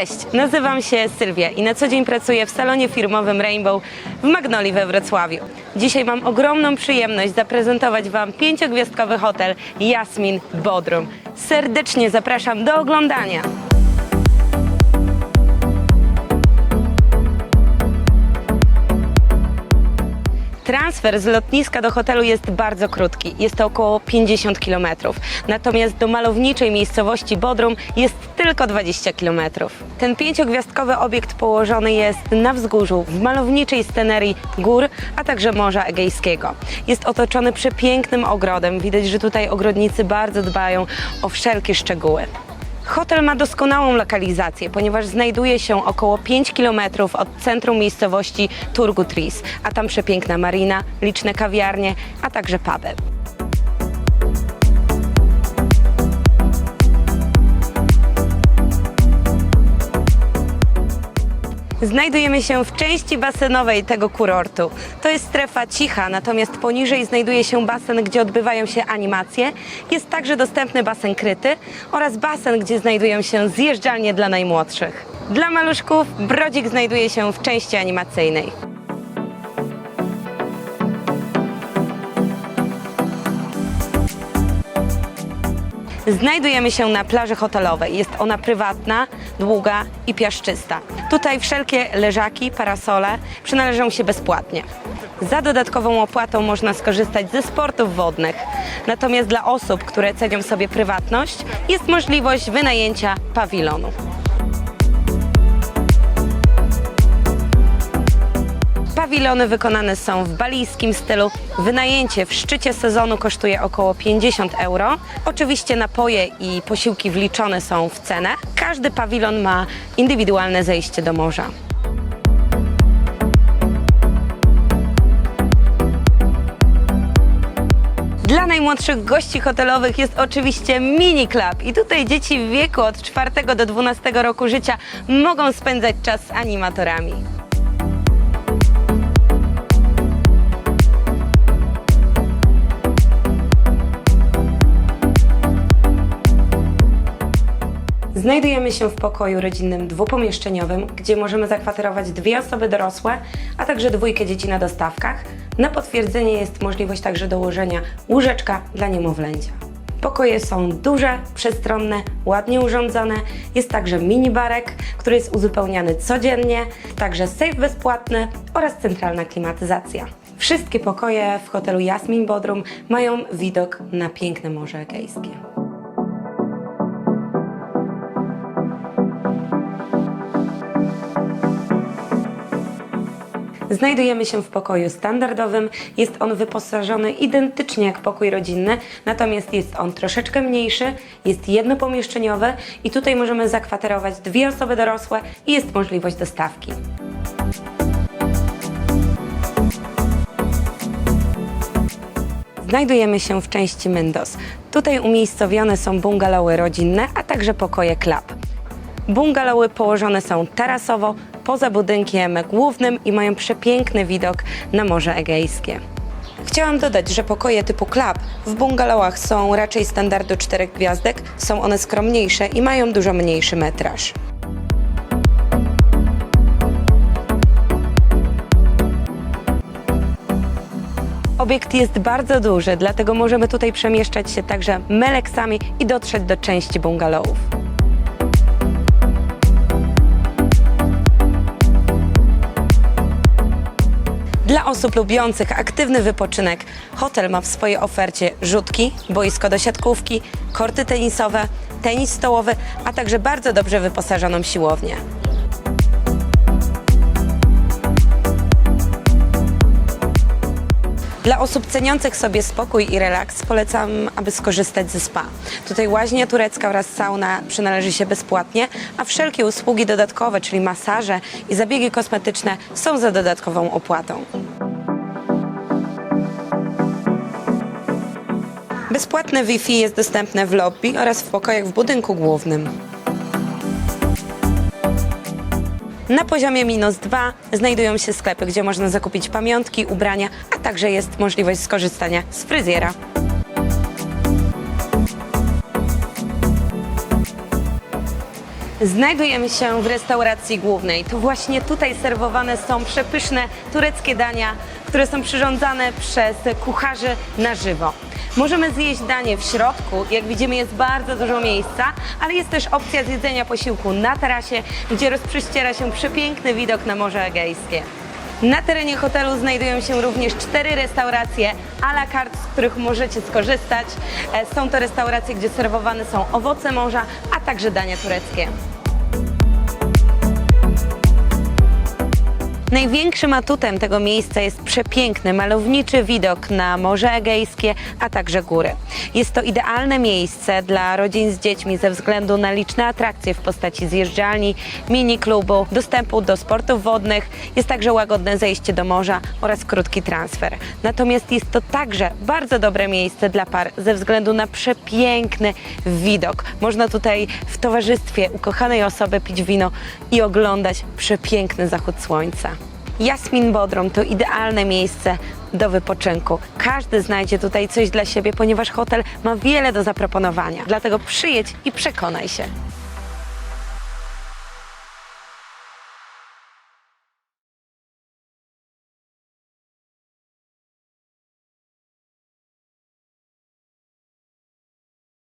Cześć, nazywam się Sylwia i na co dzień pracuję w salonie firmowym Rainbow w Magnoli we Wrocławiu. Dzisiaj mam ogromną przyjemność zaprezentować Wam pięciogwiazdkowy hotel Jasmin Bodrum. Serdecznie zapraszam do oglądania. Transfer z lotniska do hotelu jest bardzo krótki, jest to około 50 km. Natomiast do malowniczej miejscowości Bodrum jest tylko 20 km. Ten pięciogwiazdkowy obiekt położony jest na wzgórzu w malowniczej scenerii gór, a także Morza Egejskiego. Jest otoczony przepięknym ogrodem. Widać, że tutaj ogrodnicy bardzo dbają o wszelkie szczegóły. Hotel ma doskonałą lokalizację, ponieważ znajduje się około 5 km od centrum miejscowości Turgutris, a tam przepiękna marina, liczne kawiarnie, a także puby. Znajdujemy się w części basenowej tego kurortu. To jest strefa cicha, natomiast poniżej znajduje się basen, gdzie odbywają się animacje. Jest także dostępny basen kryty oraz basen, gdzie znajdują się zjeżdżalnie dla najmłodszych. Dla maluszków brodzik znajduje się w części animacyjnej. Znajdujemy się na plaży hotelowej. Jest ona prywatna, długa i piaszczysta. Tutaj wszelkie leżaki, parasole przynależą się bezpłatnie. Za dodatkową opłatą można skorzystać ze sportów wodnych. Natomiast dla osób, które cenią sobie prywatność, jest możliwość wynajęcia pawilonu. Pawilony wykonane są w balijskim stylu. Wynajęcie w szczycie sezonu kosztuje około 50 euro. Oczywiście napoje i posiłki wliczone są w cenę. Każdy pawilon ma indywidualne zejście do morza. Dla najmłodszych gości hotelowych jest oczywiście mini club i tutaj dzieci w wieku od 4 do 12 roku życia mogą spędzać czas z animatorami. Znajdujemy się w pokoju rodzinnym dwupomieszczeniowym, gdzie możemy zakwaterować dwie osoby dorosłe, a także dwójkę dzieci na dostawkach. Na potwierdzenie jest możliwość także dołożenia łóżeczka dla niemowlęcia. Pokoje są duże, przestronne, ładnie urządzone. Jest także minibarek, który jest uzupełniany codziennie, także safe bezpłatny oraz centralna klimatyzacja. Wszystkie pokoje w hotelu Jasmin Bodrum mają widok na piękne Morze Egejskie. Znajdujemy się w pokoju standardowym. Jest on wyposażony identycznie jak pokój rodzinny, natomiast jest on troszeczkę mniejszy, jest jednopomieszczeniowy i tutaj możemy zakwaterować dwie osoby dorosłe i jest możliwość dostawki. Znajdujemy się w części Mendos. Tutaj umiejscowione są bungalowy rodzinne, a także pokoje club. Bungalowy położone są tarasowo, poza budynkiem głównym i mają przepiękny widok na Morze Egejskie. Chciałam dodać, że pokoje typu club w bungalowach są raczej standardu czterech gwiazdek, są one skromniejsze i mają dużo mniejszy metraż. Obiekt jest bardzo duży, dlatego możemy tutaj przemieszczać się także meleksami i dotrzeć do części bungalowów. Dla osób lubiących aktywny wypoczynek, hotel ma w swojej ofercie rzutki, boisko do siatkówki, korty tenisowe, tenis stołowy, a także bardzo dobrze wyposażoną siłownię. Dla osób ceniących sobie spokój i relaks polecam, aby skorzystać ze spa. Tutaj łaźnia turecka oraz sauna przynależy się bezpłatnie, a wszelkie usługi dodatkowe, czyli masaże i zabiegi kosmetyczne są za dodatkową opłatą. Bezpłatne Wi-Fi jest dostępne w lobby oraz w pokojach w budynku głównym. Na poziomie minus 2 znajdują się sklepy, gdzie można zakupić pamiątki, ubrania, a także jest możliwość skorzystania z fryzjera. Znajdujemy się w restauracji głównej. To właśnie tutaj serwowane są przepyszne tureckie dania, które są przyrządzane przez kucharzy na żywo. Możemy zjeść danie w środku, jak widzimy jest bardzo dużo miejsca, ale jest też opcja zjedzenia posiłku na tarasie, gdzie rozprześciera się przepiękny widok na Morze Egejskie. Na terenie hotelu znajdują się również cztery restauracje à la carte, z których możecie skorzystać. E, Są to restauracje, gdzie serwowane są owoce morza, a także dania tureckie. Największym atutem tego miejsca jest przepiękny, malowniczy widok na Morze Egejskie, a także góry. Jest to idealne miejsce dla rodzin z dziećmi ze względu na liczne atrakcje w postaci zjeżdżalni, mini klubu, dostępu do sportów wodnych. Jest także łagodne zejście do morza oraz krótki transfer. Natomiast jest to także bardzo dobre miejsce dla par ze względu na przepiękny widok. Można tutaj w towarzystwie ukochanej osoby pić wino i oglądać przepiękny zachód słońca. Jasmin Bodrum to idealne miejsce do wypoczynku. Każdy znajdzie tutaj coś dla siebie, ponieważ hotel ma wiele do zaproponowania. Dlatego przyjedź i przekonaj się.